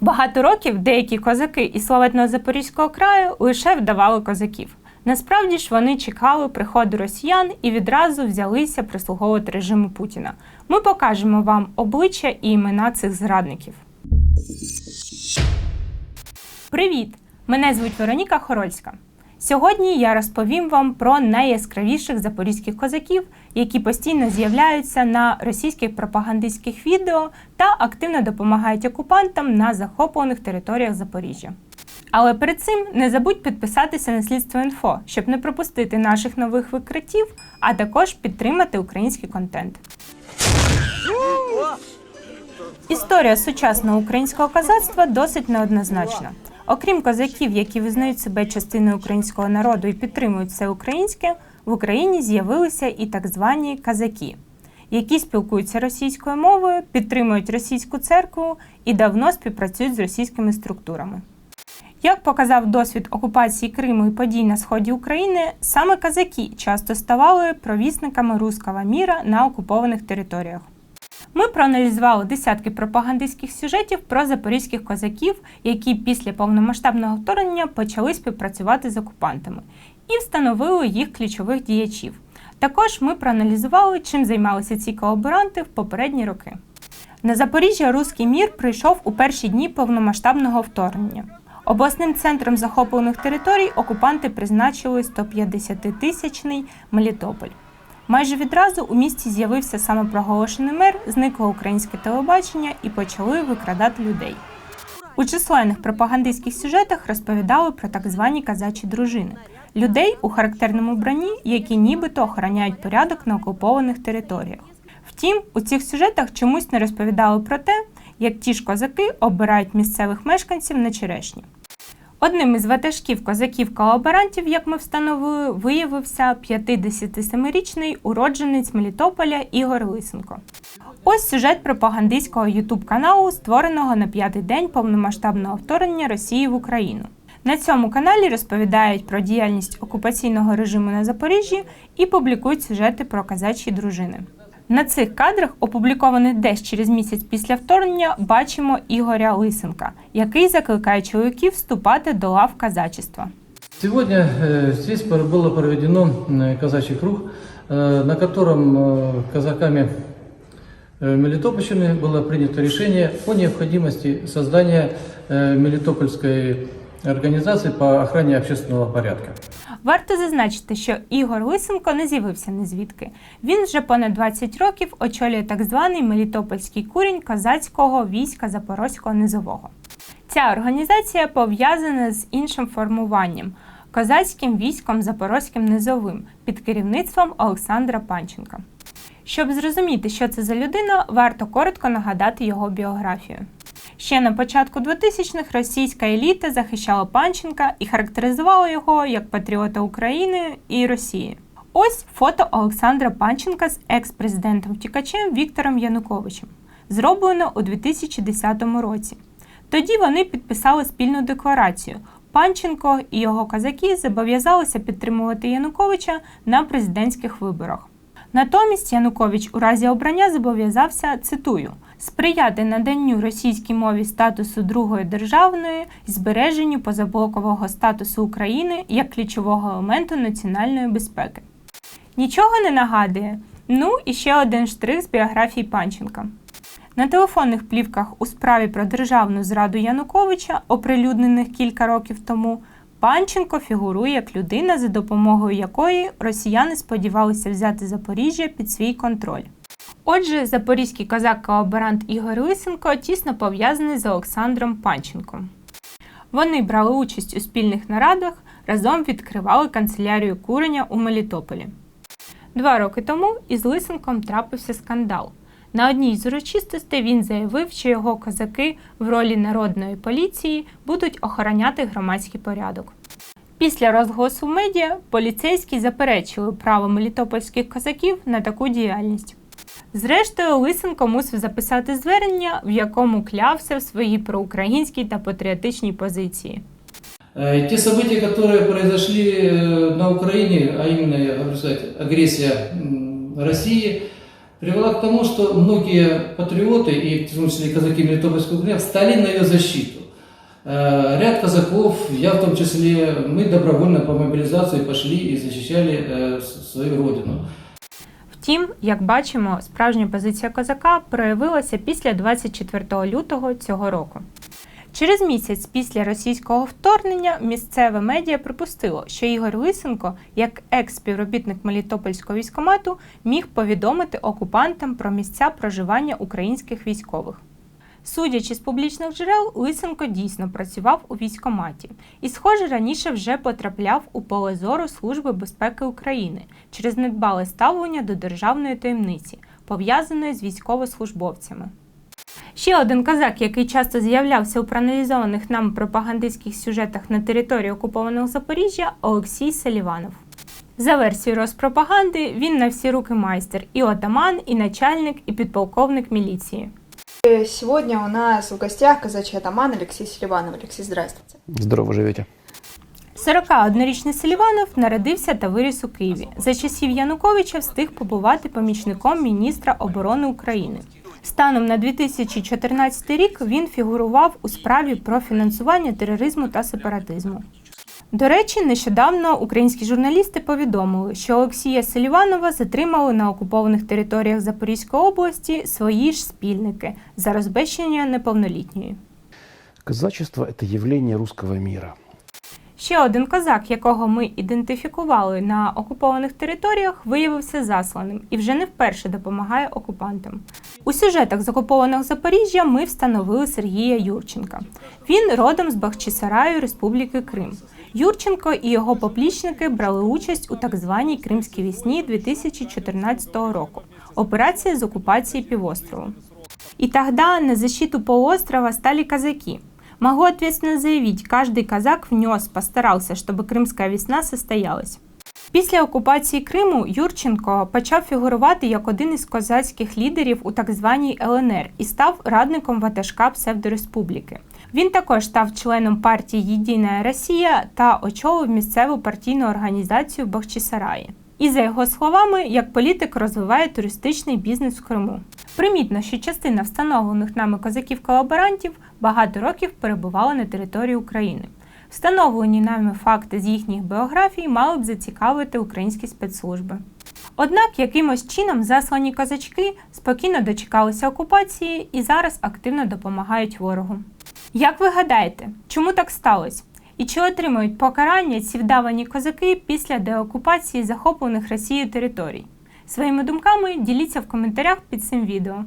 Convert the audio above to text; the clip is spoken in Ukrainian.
Багато років деякі козаки із славетного Запорізького краю лише вдавали козаків. Насправді ж вони чекали приходу росіян і відразу взялися прислуговувати режиму Путіна. Ми покажемо вам обличчя і імена цих зрадників. Привіт! Мене звуть Вероніка Хорольська. Сьогодні я розповім вам про найяскравіших запорізьких козаків, які постійно з'являються на російських пропагандистських відео та активно допомагають окупантам на захоплених територіях Запоріжжя. Але перед цим не забудь підписатися на слідство інфо, щоб не пропустити наших нових викриттів, а також підтримати український контент. Історія сучасного українського козацтва досить неоднозначна. Окрім козаків, які визнають себе частиною українського народу і підтримують все українське, в Україні з'явилися і так звані казаки, які спілкуються російською мовою, підтримують російську церкву і давно співпрацюють з російськими структурами. Як показав досвід окупації Криму і подій на сході України, саме казаки часто ставали провісниками руского міра на окупованих територіях. Ми проаналізували десятки пропагандистських сюжетів про запорізьких козаків, які після повномасштабного вторгнення почали співпрацювати з окупантами, і встановили їх ключових діячів. Також ми проаналізували, чим займалися ці колаборанти в попередні роки. На Запоріжжя Руський мір прийшов у перші дні повномасштабного вторгнення. Обласним центром захоплених територій окупанти призначили 150-тисячний Мелітополь. Майже відразу у місті з'явився самопроголошений мер, зникло українське телебачення і почали викрадати людей. У численних пропагандистських сюжетах розповідали про так звані казачі дружини людей у характерному бранні, які нібито охороняють порядок на окупованих територіях. Втім, у цих сюжетах чомусь не розповідали про те, як ті ж козаки обирають місцевих мешканців на черешні. Одним із ватажків козаків-колаборантів, як ми встановили, виявився 57-річний уродженець Мелітополя Ігор Лисенко. Ось сюжет пропагандистського ютуб-каналу, створеного на п'ятий день повномасштабного вторгнення Росії в Україну. На цьому каналі розповідають про діяльність окупаційного режиму на Запоріжжі і публікують сюжети про казачі дружини. На цих кадрах, опублікованих десь через місяць після вторгнення, бачимо Ігоря Лисенка, який закликає чоловіків вступати до лав казачества. Сегодня э, здесь пор- было проведено э, казачий круг, э, на котором э, казаками э, Мелитопольщины было принято решение о необходимости создания э, Мелитопольской организации по охране общественного порядка. Варто зазначити, що Ігор Лисенко не з'явився незвідки. Він вже понад 20 років очолює так званий Мелітопольський курінь козацького війська Запорозького низового. Ця організація пов'язана з іншим формуванням козацьким військом Запорозьким низовим під керівництвом Олександра Панченка. Щоб зрозуміти, що це за людина, варто коротко нагадати його біографію. Ще на початку 2000-х російська еліта захищала Панченка і характеризувала його як патріота України і Росії. Ось фото Олександра Панченка з екс-президентом втікачем Віктором Януковичем, зроблено у 2010 році. Тоді вони підписали спільну декларацію. Панченко і його казаки зобов'язалися підтримувати Януковича на президентських виборах. Натомість Янукович у разі обрання зобов'язався, цитую, сприяти наданню російській мові статусу другої державної і збереженню позаблокового статусу України як ключового елементу національної безпеки. Нічого не нагадує. Ну і ще один штрих з біографії Панченка. На телефонних плівках у справі про державну зраду Януковича, оприлюднених кілька років тому, Панченко фігурує як людина, за допомогою якої росіяни сподівалися взяти Запоріжжя під свій контроль. Отже, запорізький козак-колаборант Ігор Лисенко тісно пов'язаний з Олександром Панченком. Вони брали участь у спільних нарадах, разом відкривали канцелярію куреня у Мелітополі. Два роки тому із Лисенком трапився скандал. На одній з урочистостей він заявив, що його козаки в ролі народної поліції будуть охороняти громадський порядок. Після розголосу медіа поліцейські заперечили право мелітопольських козаків на таку діяльність. Зрештою, Лисенко мусив записати звернення, в якому клявся в своїй проукраїнській та патріотичній позиції. Э, Те события, которые произошли э, на Украине, а именно, я хочу сказать, агрессия м, России, привела к тому, что многие патриоты, и в том числе казаки Мелитопольского края, встали на ее защиту. Э, Ряд казаков, я в том числе, мы добровольно по мобилизации пошли и защищали э, с- свою родину. Втім, як бачимо, справжня позиція козака проявилася після 24 лютого цього року. Через місяць після російського вторгнення місцеве медіа припустило, що Ігор Лисенко, як екс-співробітник Мелітопольського військомату, міг повідомити окупантам про місця проживання українських військових. Судячи з публічних джерел, Лисенко дійсно працював у військкоматі і, схоже, раніше вже потрапляв у поле зору Служби безпеки України через недбале ставлення до державної таємниці, пов'язаної з військовослужбовцями. Ще один козак, який часто з'являвся у проаналізованих нам пропагандистських сюжетах на території окупованого Запоріжжя Олексій Селіванов. За версією Роспропаганди, він на всі руки майстер і отаман, і начальник, і підполковник міліції. Э, Сегодня у нас в гостях казачий атаман Алексей Селиванов. Алексей, здравствуйте. Здорово живете. 41-річний Селіванов народився та виріс у Києві. За часів Януковича встиг побувати помічником міністра оборони України. Станом на 2014 рік він фігурував у справі про фінансування тероризму та сепаратизму. До речі, нещодавно українські журналісти повідомили, що Олексія Селіванова затримали на окупованих територіях Запорізької області свої ж спільники за розбещення неповнолітньої. Казачество – это явление русского мира. Ще один козак, якого ми ідентифікували на окупованих територіях, виявився засланим і вже не вперше допомагає окупантам. У сюжетах з окупованого Запоріжжя ми встановили Сергія Юрченка. Він родом з Бахчисараю Республіки Крим. Юрченко і його поплічники брали участь у так званій Кримській вісні 2014 року. Операція з окупації півострову. И тогда на защиту полуострова стали казаки. Могу ответственно заявить, каждый казак внес, постарался, чтобы Кримська весна состоялась. Після окупації Криму Юрченко почав фігурувати як один із козацьких лідерів у так званій ЛНР і став радником ватажка псевдореспубліки. Він також став членом партії Єдина Росія та очолив місцеву партійну організацію Бахчисараї. І за його словами, як політик розвиває туристичний бізнес в Криму. Примітно, що частина встановлених нами козаків-колаборантів багато років перебувала на території України. Встановлені нами факти з їхніх біографій мали б зацікавити українські спецслужби. Однак якимось чином заслані козачки спокійно дочекалися окупації і зараз активно допомагають ворогу. Як ви гадаєте, чому так сталося? І чи отримують покарання ці вдавані козаки після деокупації захоплених Росією територій? Своїми думками діліться в коментарях під цим відео.